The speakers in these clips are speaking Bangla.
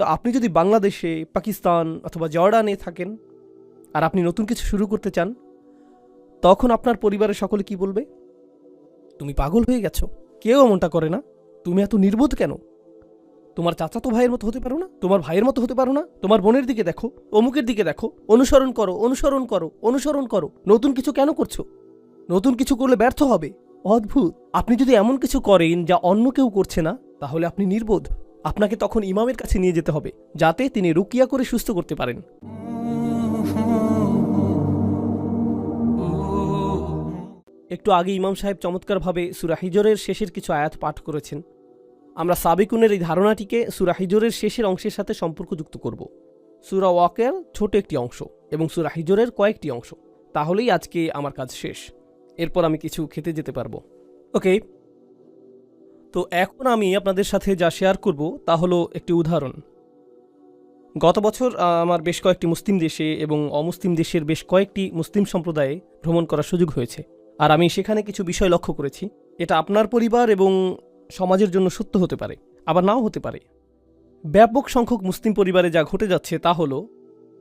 তো আপনি যদি বাংলাদেশে, পাকিস্তান অথবা জর্ডানে থাকেন আর আপনি নতুন কিছু শুরু করতে চান, তখন আপনার পরিবারের সকলে কি বলবে? তুমি পাগল হয়ে গেছো। কেউ এমনটা করে না। তুমি এত নির্বোধ কেন? তোমার চাচা তো ভাইয়ের মতো হতে পারো না। তোমার ভাইয়ের মতো হতে পারো না। তোমার বোনের দিকে দেখো, অমুকের দিকে দেখো। অনুসরণ করো অনুসরণ করো অনুসরণ করো। নতুন কিছু কেন করছ? নতুন কিছু করলে ব্যর্থ হবে। অদ্ভুত। আপনি যদি এমন কিছু করেন যা অন্য কেউ করছে না, তাহলে আপনি নির্বোধ। আপনাকে তখন ইমামের কাছে নিয়ে যেতে হবে, যাতে তিনি রুকিয়া করে সুস্থ করতে পারেন। একটু আগে ইমাম সাহেব চমৎকারভাবে সুরা হিজরের শেষের কিছু আয়াত পাঠ করেছেন। আমরা সাবিকুনের এই ধারণাটিকে সুরা হিজরের শেষের অংশের সাথে সম্পর্কযুক্ত করব। সুরা ওয়াকের ছোট একটি অংশ এবং সুরা হিজরের কয়েকটি অংশ। তাহলেই আজকে আমার কাজ শেষ। এরপর আমি কিছু খেতে যেতে পারব। ওকে তো এখন আমি আপনাদের সাথে যা শেয়ার করব তা হলো একটি উদাহরণ। গত বছর আমার বেশ কয়েকটি মুসলিম দেশে এবং অমুসলিম দেশের বেশ কয়েকটি মুসলিম সম্প্রদায়ে ভ্রমণ করার সুযোগ হয়েছে। আর আমি সেখানে কিছু বিষয় লক্ষ্য করেছি। এটা আপনার পরিবার এবং সমাজের জন্য সত্য হতে পারে, আবার নাও হতে পারে। ব্যাপক সংখ্যক মুসলিম পরিবারে যা ঘটে যাচ্ছে তা হলো,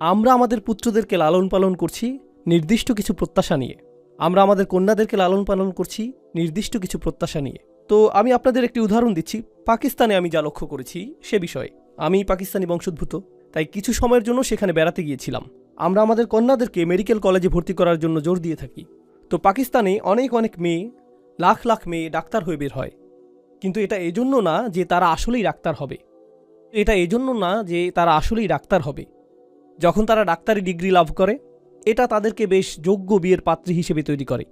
আমরা আমাদের পুত্রদেরকে লালন পালন করছি নির্দিষ্ট কিছু প্রত্যাশা নিয়ে। আমরা আমাদের কন্যাদেরকে লালন পালন করছি নির্দিষ্ট কিছু প্রত্যাশা নিয়ে। তো আমি আপনাদের একটি উদাহরণ দিচ্ছি। পাকিস্তানে আমি যা লক্ষ্য করেছি সে বিষয়ে। আমি পাকিস্তানি বংশোদ্ভূত, তাই কিছু সময়ের জন্য সেখানে বেড়াতে গিয়েছিলাম। আমরা আমাদের কন্যাদেরকে মেডিকেল কলেজে ভর্তি করার জন্য জোর দিয়ে থাকি। তো পাকিস্তানে অনেক অনেক মেয়ে, লাখ লাখ মেয়ে ডাক্তার হয়ে বের হয়। কিন্তু এটা এজন্য না যে তারা আসলেই ডাক্তার হবে। এটা এজন্য না যে তারা আসলেই ডাক্তার হবে। যখন তারা ডাক্তারি ডিগ্রি লাভ করে, এটা তাদেরকে বেশ যোগ্য বিয়ের পাত্রী হিসেবে তৈরি করে।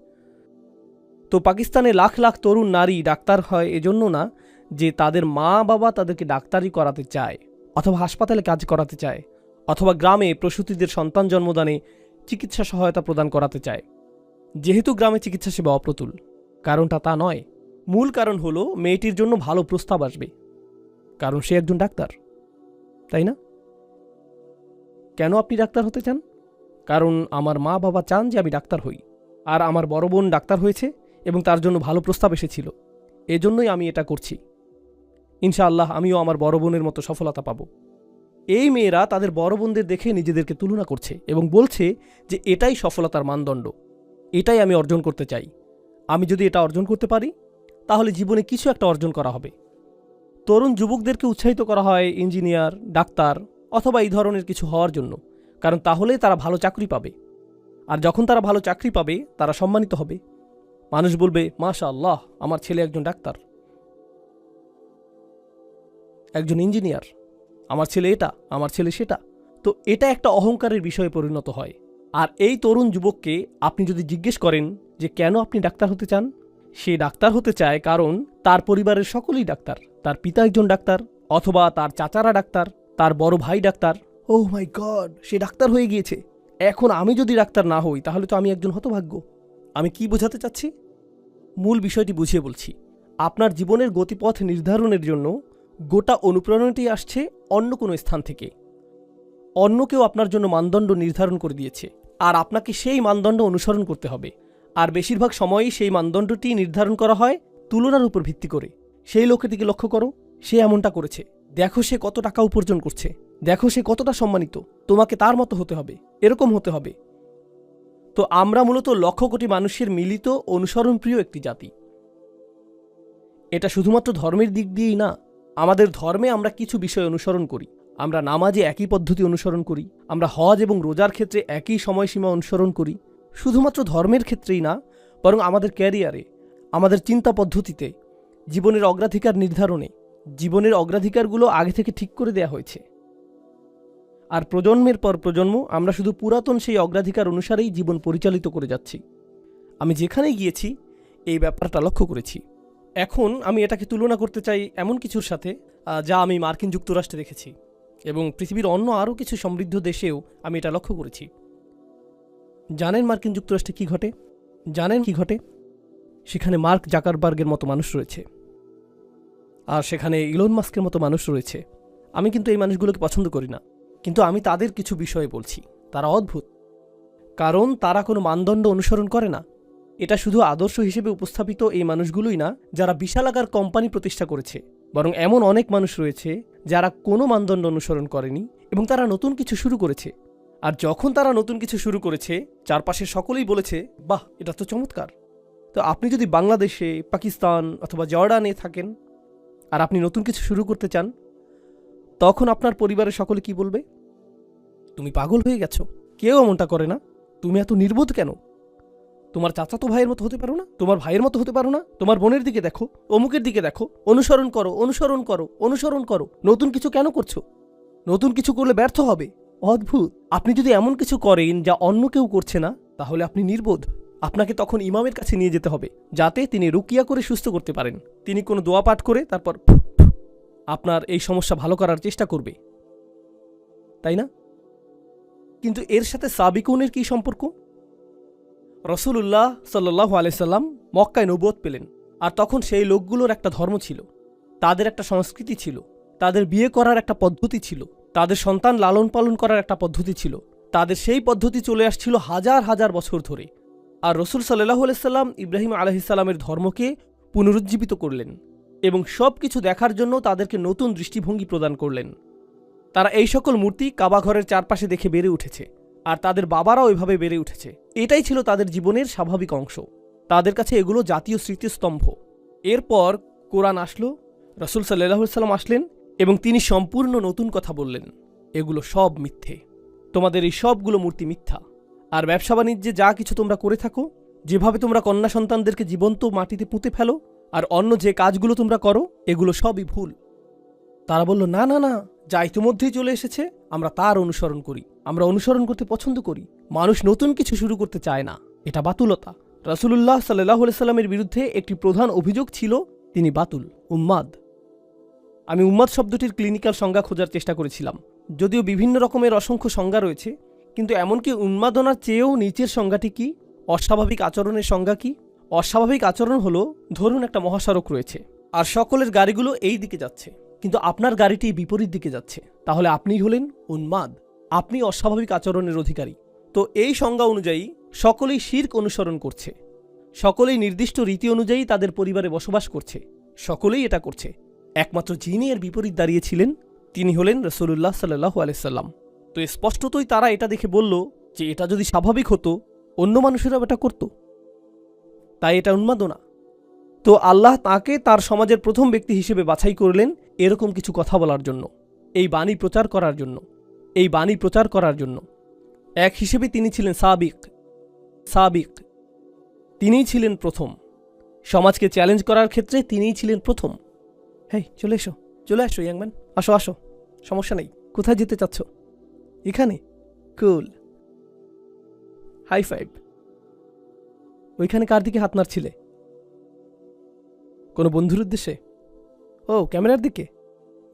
তো পাকিস্তানে লাখ লাখ তরুণ নারী ডাক্তার হয় এজন্য না যে তাদের মা বাবা তাদেরকে ডাক্তারি করাতে চায় অথবা হাসপাতালে কাজ করাতে চায় অথবা গ্রামে প্রসূতিদের সন্তান জন্মদানে চিকিৎসা সহায়তা প্রদান করাতে চায়। যেহেতু গ্রামে চিকিৎসা সেবা অপ্রতুল, কারণটা তা নয়। মূল কারণ হলো মেয়েটির জন্য ভালো প্রস্তাব আসবে। কারণ সে একজন ডাক্তার, তাই না? কেন আপনি ডাক্তার হতে চান? কারণ আমার মা বাবা চান যে আমি ডাক্তার হই। আর আমার বড় বোন ডাক্তার হয়েছে এবং তার জন্য ভালো প্রস্তাব এসেছিল। এজন্যই আমি এটা করছি। ইনশাআল্লাহ আমিও আমার বড় বোনের মতো সফলতা পাব। এই মেয়েরা তাদের বড় বোনদের দেখে নিজেদেরকে তুলনা করছে এবং বলছে যে এটাই সফলতার মানদণ্ড। এটাই আমি অর্জন করতে চাই। আমি যদি এটা অর্জন করতে পারি, তাহলে জীবনে কিছু একটা অর্জন করা হবে। তরুণ যুবকদেরকে উৎসাহিত করা হয় ইঞ্জিনিয়ার, ডাক্তার অথবা এই ধরনের কিছু হওয়ার জন্য, কারণ তাহলে তারা ভালো চাকরি পাবে। আর যখন তারা ভালো চাকরি পাবে, তারা সম্মানিত হবে। মানুষ বলবে মাশা আল্লাহ আমার ছেলে একজন ডাক্তার, একজন ইঞ্জিনিয়ার, আমার ছেলে এটা, আমার ছেলে সেটা। তো এটা একটা অহংকারের বিষয়ে পরিণত হয়। আর এই তরুণ যুবককে আপনি যদি জিজ্ঞেস করেন যে, কেন আপনি ডাক্তার হতে চান? সে ডাক্তার হতে চায় কারণ তার পরিবারের সকলেই ডাক্তার, তার পিতা একজন ডাক্তার অথবা তার চাচারা ডাক্তার, তার বড় ভাই ডাক্তার। ও মাই গড, সে ডাক্তার হয়ে গিয়েছে। এখন আমি যদি ডাক্তার না হই, তাহলে তো আমি একজন হতভাগ্য। আমি কি বোঝাতে চাচ্ছি? মূল বিষয়টি বুঝিয়ে বলছি। আপনার জীবনের গতিপথ নির্ধারণের জন্য গোটা অনুপ্রেরণাটি আসছে অন্য কোনো স্থান থেকে। অন্য কেউ আপনার জন্য মানদণ্ড নির্ধারণ করে দিয়েছে। আর আপনাকে সেই মানদণ্ড অনুসরণ করতে হবে। আর বেশিরভাগ সময়ই সেই মানদণ্ডটি নির্ধারণ করা হয় তুলনার উপর ভিত্তি করে। সেই লোকের দিকে লক্ষ্য করো, সে এমনটা করেছে। দেখো সে কত টাকা উপার্জন করছে। দেখো সে কতটা সম্মানিত। তোমাকে তার মতো হতে হবে। এরকম হতে হবে। তো আমরা মূলত লক্ষ কোটি মানুষের মিলিত, অনুসরণপ্রিয় একটি জাতি। এটা শুধুমাত্র ধর্মের দিক দিয়েই না, আমাদের ধর্মে আমরা কিছু বিষয় অনুসরণ করি। আমরা নামাজে একই পদ্ধতি অনুসরণ করি, আমরা হজ এবং রোজার ক্ষেত্রে একই সময়সীমা অনুসরণ করি। শুধুমাত্র ধর্মের ক্ষেত্রেই না, বরং আমাদের ক্যারিয়ারে, আমাদের চিন্তা পদ্ধতিতে, জীবনের অগ্রাধিকার নির্ধারণে, জীবনের অগ্রাধিকারগুলো আগে থেকে ঠিক করে দেয়া হয়েছে। আর প্রজন্মের পর প্রজন্ম আমরা শুধু পুরাতন সেই অগ্রাধিকার অনুসারেই জীবন পরিচালিত করে যাচ্ছি। আমি যেখানেই গিয়েছি, এই ব্যাপারটা লক্ষ্য করেছি। এখন আমি এটাকে তুলনা করতে চাই এমন কিছুর সাথে যা আমি মার্কিন যুক্তরাষ্ট্রে দেখেছি এবং পৃথিবীর অন্য আরও কিছু সমৃদ্ধ দেশেও আমি এটা লক্ষ্য করেছি। জানেন মার্কিন যুক্তরাষ্ট্রে কি ঘটে? জানেন কি ঘটে? সেখানে মার্ক জাকারবার্গের মতো মানুষ রয়েছে। আর সেখানে ইলন মাস্কের মতো মানুষ রয়েছে। আমি কিন্তু এই মানুষগুলোকে পছন্দ করি না। কিন্তু আমি তাদের কিছু বিষয়ে বলছি। তারা অদ্ভুত। কারণ তারা কোনো মানদণ্ড অনুসরণ করে না। এটা শুধু আদর্শ হিসেবে উপস্থাপিত এই মানুষগুলোই না, যারা বিশালাকার কোম্পানি প্রতিষ্ঠা করেছে। বরং এমন অনেক মানুষ রয়েছে, যারা কোনো মানদণ্ড অনুসরণ করেনি এবং তারা নতুন কিছু শুরু করেছে। আর যখন তারা নতুন কিছু শুরু করেছে, চারপাশে সকলেই বলেছে, বাহ, এটা তো চমৎকার। তো আপনি যদি বাংলাদেশে, পাকিস্তান অথবা জর্ডানে থাকেন, আর আপনি নতুন কিছু শুরু করতে চান, তখন আপনার পরিবারের সকলে কি বলবে? তুমি পাগল হয়ে গেছো। কেউ এমনটা করে না। তুমি এত নির্বোধ কেন? তোমার চাচাতো ভাইয়ের মতো হতে পারো না? তোমার ভাইয়ের মতো হতে পারো না? তোমার বোনের দিকে দেখো, অমুকের দিকে দেখো, অনুসরণ করো অনুসরণ করো অনুসরণ করো। নতুন কিছু কেন করছ? নতুন কিছু করলে ব্যর্থ হবে? অদ্ভুত। আপনি যদি এমন কিছু করেন যা অন্য কেউ করছে না, তাহলে আপনি নির্বোধ। আপনাকে তখন ইমামের কাছে নিয়ে যেতে হবে, যাতে তিনি রুকিয়া করে সুস্থ করতে পারেন। তিনি কোনো দোয়া পাঠ করে তারপর আপনার এই সমস্যা ভালো করার চেষ্টা করবে। তাই না? কিন্তু এর সাথে সাবিকুনের কি সম্পর্ক? রসুল্লাহ সাল্লাহ আলাইসাল্লাম মক্কায় নবুয়ত পেলেন, আর তখন সেই লোকগুলোর একটা ধর্ম ছিল। তাদের একটা সংস্কৃতি ছিল, তাদের বিয়ে করার একটা পদ্ধতি ছিল, তাদের সন্তান লালন পালন করার একটা পদ্ধতি ছিল, তাদের সেই পদ্ধতি চলে আসছিল হাজার হাজার বছর ধরে। আর রসুল সাল্লাহ আলাইসাল্লাম ইব্রাহিম আলহিসাল্লামের ধর্মকে পুনরুজ্জীবিত করলেন এবং সব কিছু দেখার জন্য তাদেরকে নতুন দৃষ্টিভঙ্গি প্রদান করলেন। তারা এই সকল মূর্তি কাবাঘরের চারপাশে দেখে বেড়ে উঠেছে, আর তাদের বাবারাও এভাবে বেড়ে উঠেছে। এটাই ছিল তাদের জীবনের স্বাভাবিক অংশ। তাদের কাছে এগুলো জাতীয় স্মৃতিস্তম্ভ। এরপর কোরআন আসলো, রসুল সাল্লাহ সাল্লাম আসলেন এবং তিনি সম্পূর্ণ নতুন কথা বললেন। এগুলো সব মিথ্যে। তোমাদের এই সবগুলো মূর্তি মিথ্যা। আর ব্যবসা বাণিজ্যে যা কিছু তোমরা করে থাকো, যেভাবে তোমরা কন্যা সন্তানদেরকে জীবন্ত মাটিতে পুঁতে ফেলো, আর অন্য যে কাজগুলো তোমরা করো, এগুলো সবই ভুল। তারা বলল, না না না যা ইতিমধ্যেই চলে এসেছে, আমরা তার অনুসরণ করি। আমরা অনুসরণ করতে পছন্দ করি। মানুষ নতুন কিছু শুরু করতে চায় না। এটা বাতুলতা। রাসুলুল্লাহ সাল্লাহ সাল্লামের বিরুদ্ধে একটি প্রধান অভিযোগ ছিল, তিনি বাতুল, উম্মাদ। আমি উম্মাদ শব্দটির ক্লিনিক্যাল সংজ্ঞা খোঁজার চেষ্টা করেছিলাম। যদিও বিভিন্ন রকমের অসংখ্য সংজ্ঞা রয়েছে, কিন্তু এমনকি উন্মাদনার চেয়েও নিচের সংজ্ঞাটি কি? অস্বাভাবিক আচরণের সংজ্ঞা কি? অস্বাভাবিক আচরণ হলো, ধরুন একটা মহাসড়ক রয়েছে, আর সকলের গাড়িগুলো এই দিকে যাচ্ছে। কিন্তু আপনার গাড়িটি বিপরীত দিকে যাচ্ছে। তাহলে আপনিই হলেন উন্মাদ। আপনি অস্বাভাবিক আচরণের অধিকারী। তো এই সংজ্ঞা অনুযায়ী সকলেই শির্ক অনুসরণ করছে। সকলেই নির্দিষ্ট রীতি অনুযায়ী তাদের পরিবারে বসবাস করছে। সকলেই এটা করছে। একমাত্র যিনি এর বিপরীত দাঁড়িয়েছিলেন তিনি হলেন রসুল্লাহ সাল্লাহ আলাইসাল্লাম তো স্পষ্টতই তারা এটা দেখে বলল যে এটা যদি স্বাভাবিক হতো, অন্য মানুষেরাও এটা করত। তাই এটা উন্মাদনা তো আল্লাহ তাকে তার সমাজের প্রথম ব্যক্তি হিসেবে বাছাই করলেন এরকম কিছু কথা বলার জন্য, এই বাণী প্রচার করার জন্য, এই বাণী প্রচার করার জন্য। এক হিসেবে তিনি ছিলেন সাবিক সাবিক। তিনিই ছিলেন প্রথম। সমাজকে চ্যালেঞ্জ করার ক্ষেত্রে তিনিই ছিলেন প্রথম। হেই, চলে এসো, চলে আসো ইয়াংম্যান আসো আসো, সমস্যা নেই। কোথায় যেতে চাচ্ছ? এখানে? কুল। High five. ওইখানে কার দিকে হাত নাড়ছিলে? কোনো বন্ধুর উদ্দেশ্যে? ও, ক্যামেরার দিকে?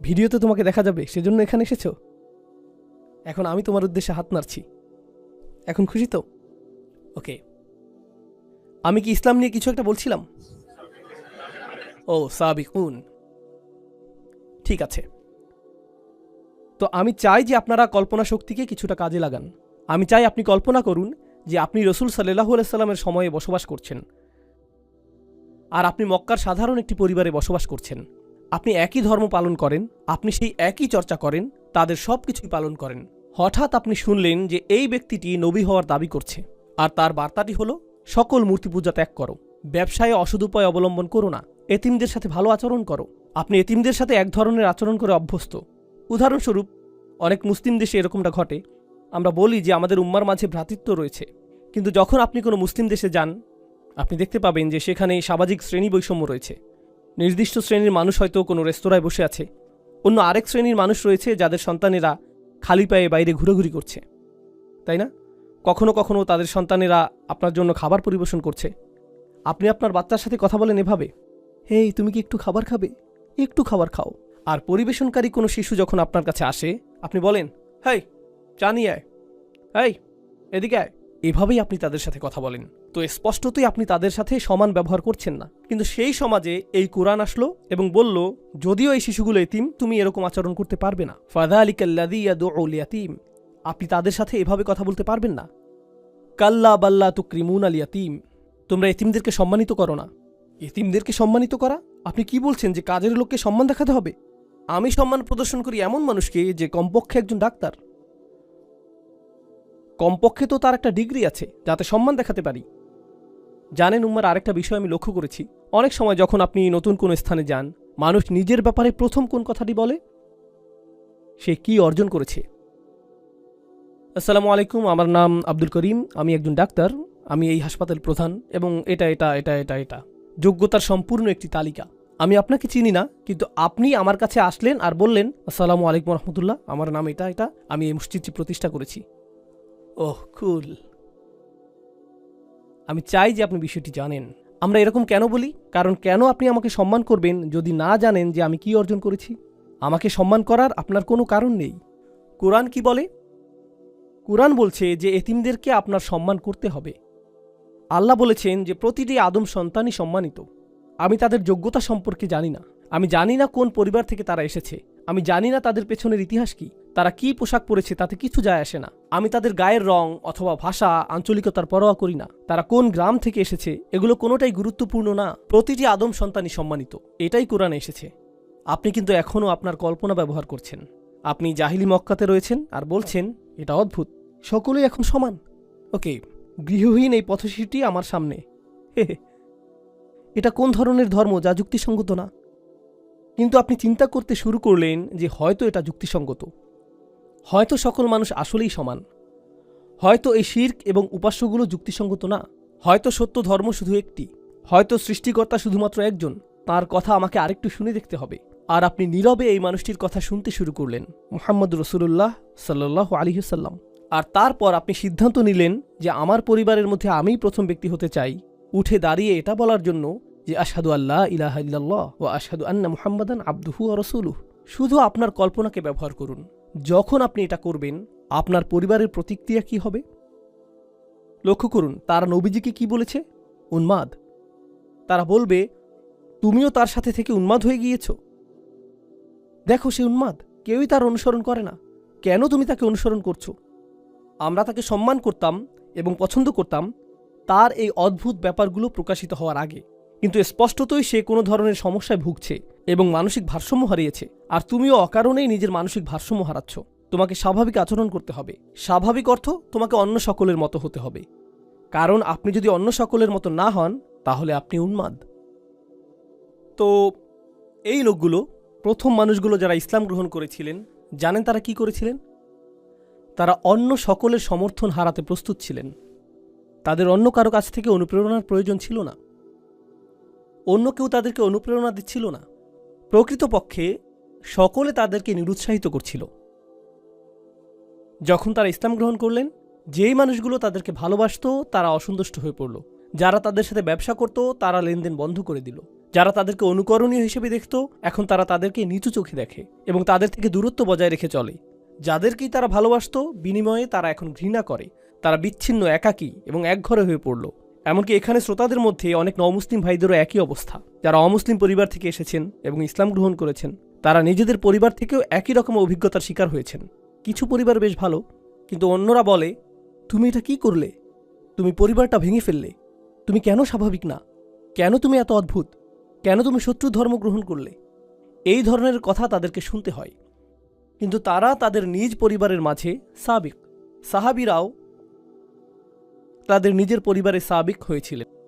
ভিডিওতে তোমাকে দেখা যাবে, সেজন্য এখানে এসেছ? এখন আমি তোমার উদ্দেশ্যে হাত নাড়ছি। এখন খুশি তো? ওকে। আমি কি ইসলাম নিয়ে কিছু একটা বলছিলাম? ও সাবিকুন ঠিক আছে। তো আমি চাই যে আপনারা কল্পনা শক্তিকে কিছুটা কাজে লাগান। আমি চাই আপনি কল্পনা করুন যে আপনি রসুল সাল্লাহ সাল্লামের সময়ে বসবাস করছেন। আর আপনি মক্কার সাধারণ একটি পরিবারে বসবাস করছেন। আপনি একই ধর্ম পালন করেন, আপনি সেই একই চর্চা করেন, তাদের সব কিছুই পালন করেন। হঠাৎ আপনি শুনলেন যে এই ব্যক্তিটি নবী হওয়ার দাবি করছে, আর তার বার্তাটি হলো, সকল মূর্তি পূজা ত্যাগ করো, ব্যবসায় অসদুপায় অবলম্বন করো না, এতিমদের সাথে ভালো আচরণ করো। আপনি এতিমদের সাথে এক ধরনের আচরণ করে অভ্যস্ত। উদাহরণস্বরূপ, অনেক মুসলিম দেশে এরকমটা ঘটে। আমরা বলি যে আমাদের উম্মার মাঝে ভ্রাতৃত্ব রয়েছে। কিন্তু যখন আপনি কোনো মুসলিম দেশে যান আপনি দেখতে পাবেন যে সেখানে সামাজিক শ্রেণি বৈষম্য রয়েছে। নির্দিষ্ট শ্রেণির মানুষ হয়তো কোনো রেস্তোরাঁয় বসে আছে। অন্য আরেক শ্রেণির মানুষ রয়েছে যাদের সন্তানেরা খালি পায়ে বাইরে ঘুরোঘুরি করছে। তাই না? কখনো কখনো তাদের সন্তানেরা আপনার জন্য খাবার পরিবেশন করছে। আপনি আপনার বাচ্চার সাথে কথা বলেন এভাবে, হেই, তুমি কি একটু খাবার খাবে? একটু খাবার খাও। আর পরিবেশনকারী কোনো শিশু যখন আপনার কাছে আসে, আপনি বলেন, হেই, চা নিয়ে আয়। হেই, এদিকে আয়। এভাবেই আপনি তাদের সাথে কথা বলেন। তো স্পষ্টতই আপনি তাদের সাথে সমান ব্যবহার করছেন না। কিন্তু সেই সমাজে এই কোরআন আসলো এবং বলল, যদিও এই শিশুগুলো এতিম, তুমি এরকম আচরণ করতে পারবে না। ফাদা আলী কাল্লাদি ইয়াতিম আপনি তাদের সাথে এভাবে কথা বলতে পারবেন না। কাল্লা বাল্লা তু ক্রিমুন আল ইয়াতিম তোমরা এতিমদেরকে সম্মানিত করো না। এতিমদেরকে সম্মানিত করা? আপনি কি বলছেন যে কাজের লোককে সম্মান দেখাতে হবে? আমি সম্মান প্রদর্শন করি এমন মানুষকে যে কমপক্ষে একজন ডাক্তার। কমপক্ষে তো তার একটা ডিগ্রি আছে, যাতে সম্মান দেখাতে পারি। জানেন উম্মার আরেকটা বিষয় আমি লক্ষ্য করেছি। অনেক সময় যখন আপনি নতুন কোনো স্থানে যান, মানুষ নিজের ব্যাপারে প্রথম কোন কথাটি বলে? সে কি অর্জন করেছে? আসসালামু আলাইকুম, আমার নাম আব্দুল করিম, আমি একজন ডাক্তার, আমি এই হাসপাতাল প্রধান এবং এটা এটা এটা এটা এটা। যোগ্যতার সম্পূর্ণ একটি তালিকা। আমি আপনাকে চিনি না, কিন্তু আপনি আমার কাছে আসলেন আর বললেন, আসসালামু আলাইকুম রহমতুল্লাহ, আমার নাম এটা এটা, আমি এই মসজিদটি প্রতিষ্ঠা করেছি। ওহ, কুল। আমি চাই যে আপনি বিষয়টি জানেন। আমরা এরকম কেন বলি? কারণ কেন আপনি আমাকে সম্মান করবেন যদি না জানেন যে আমি কি অর্জন করেছি? আমাকে সম্মান করার আপনার কোনো কারণ নেই। কোরআন কি বলে? কোরআন বলছে যে এতিমদেরকে আপনার সম্মান করতে হবে। আল্লাহ বলেছেন যে প্রতিটি আদম সন্তানই সম্মানিত। আমি তাদের যোগ্যতা সম্পর্কে জানি না। আমি জানি না কোন পরিবার থেকে তারা এসেছে। আমি জানি না তাদের পেছনের ইতিহাস কি। তারা কি পোশাক পরেছে তাতে কিছু যায় আসে না। আমি তাদের গায়ের রং অথবা ভাষা, আঞ্চলিকতার পরোয়া করি না। তারা কোন গ্রাম থেকে এসেছে, এগুলো কোনোটাই গুরুত্বপূর্ণ না। প্রতিটি আদম সন্তানই সম্মানিত। এটাই কোরআনে এসেছে। আপনি কিন্তু এখনও আপনার কল্পনা ব্যবহার করছেন। আপনি জাহিলি মক্কাতে রয়েছেন আর বলছেন, এটা অদ্ভুত। সকলেই এখন সমান। ওকে, গৃহহীন এই পথশিটি আমার সামনে। এটা কোন ধরনের ধর্ম যা যুক্তিসঙ্গত না? কিন্তু আপনি চিন্তা করতে শুরু করলেন যে হয়তো এটা যুক্তিসঙ্গত। হয়তো সকল মানুষ আসলেই সমান। হয়তো এই শির্ক এবং উপাস্যগুলো যুক্তিসঙ্গত না। হয়তো সত্য ধর্ম শুধু একটি। হয়তো সৃষ্টিকর্তা শুধুমাত্র একজন। তার কথা আমাকে আরেকটু শুনে দেখতে হবে। আর আপনি নীরবে এই মানুষটির কথা শুনতে শুরু করলেন। মোহাম্মদ রসুল্লাহ সাল্লাহ আলিহাল্লাম আর তারপর আপনি সিদ্ধান্ত নিলেন যে আমার পরিবারের মধ্যে আমিই প্রথম ব্যক্তি হতে চাই। উঠে দাঁড়িয়ে এটা বলার জন্য যে আশহাদু আল্লাহ ইলাহা ও আশহাদু আন্না মুহাম্মাদান আব্দুহু রসুলুহ। শুধু আপনার কল্পনাকে ব্যবহার করুন। যখন আপনি এটা করবেন, আপনার পরিবারের প্রতিক্রিয়া কি হবে? লক্ষ্য করুন, তারা নবীজিকে কি বলেছে? উন্মাদ। তারা বলবে, তুমিও তার সাথে থেকে উন্মাদ হয়ে গিয়েছ। দেখো, সে উন্মাদ। কেউই তার অনুসরণ করে না। কেন তুমি তাকে অনুসরণ করছ? আমরা তাকে সম্মান করতাম এবং পছন্দ করতাম। তার এই অদ্ভুত ব্যাপারগুলো প্রকাশিত হওয়ার আগে। কিন্তু স্পষ্টতই সে কোনো ধরনের সমস্যায় ভুগছে। এবং মানসিক ভারসাম্য হারিয়েছে। আর তুমিও অকারণেই নিজের মানসিক ভারসাম্য হারাচ্ছ। তোমাকে স্বাভাবিক আচরণ করতে হবে। স্বাভাবিক অর্থ তোমাকে অন্য সকলের মতো হতে হবে। কারণ আপনি যদি অন্য সকলের মতো না হন, তাহলে আপনি উন্মাদ। তো, এই লোকগুলো, প্রথম মানুষগুলো যারা ইসলাম গ্রহণ করেছিলেন, জানেন তারা কি করেছিলেন? তারা অন্য সকলের সমর্থন হারাতে প্রস্তুত ছিলেন। তাদের অন্য কারও কাছ থেকে অনুপ্রেরণার প্রয়োজন ছিল না। অন্য কেউ তাদেরকে অনুপ্রেরণা দিচ্ছিল না। প্রকৃতপক্ষে সকলে তাদেরকে নিরুৎসাহিত করছিল। যখন তারা ইসলাম গ্রহণ করলেন, যেই মানুষগুলো তাদেরকে ভালোবাসত, তারা অসন্তুষ্ট হয়ে পড়ল। যারা তাদের সাথে ব্যবসা করত, তারা লেনদেন বন্ধ করে দিল। যারা তাদেরকে অনুকরণীয় হিসেবে দেখত, এখন তারা তাদেরকে নিচু চোখে দেখে এবং তাদের থেকে দূরত্ব বজায় রেখে চলে। যাদেরকেই তারা ভালোবাসত, বিনিময়ে তারা এখন ঘৃণা করে। তারা বিচ্ছিন্ন, একাকী এবং একঘরে হয়ে পড়ল। এমনকি এখানে শ্রোতাদের মধ্যে অনেক নমুসলিম ভাইদেরও একই অবস্থা। যারা অমুসলিম পরিবার থেকে এসেছেন এবং ইসলাম গ্রহণ করেছেন, তারা নিজেদের পরিবার থেকেও একই রকম অভিজ্ঞতার শিকার হয়েছেন। কিছু পরিবার বেশ ভালো, কিন্তু অন্যরা বলে, তুমি এটা কি করলে? তুমি পরিবারটা ভেঙে ফেললে? তুমি কেন স্বাভাবিক না? কেন তুমি এত অদ্ভুত? কেন তুমি শত্রু ধর্ম গ্রহণ করলে? এই ধরনের কথা তাদেরকে শুনতে হয়। কিন্তু তারা তাদের নিজ পরিবারের মাঝে সাবিক সাহাবিরাও তাদের নিজের পরিবারে সাবিক হয়েছিলেন।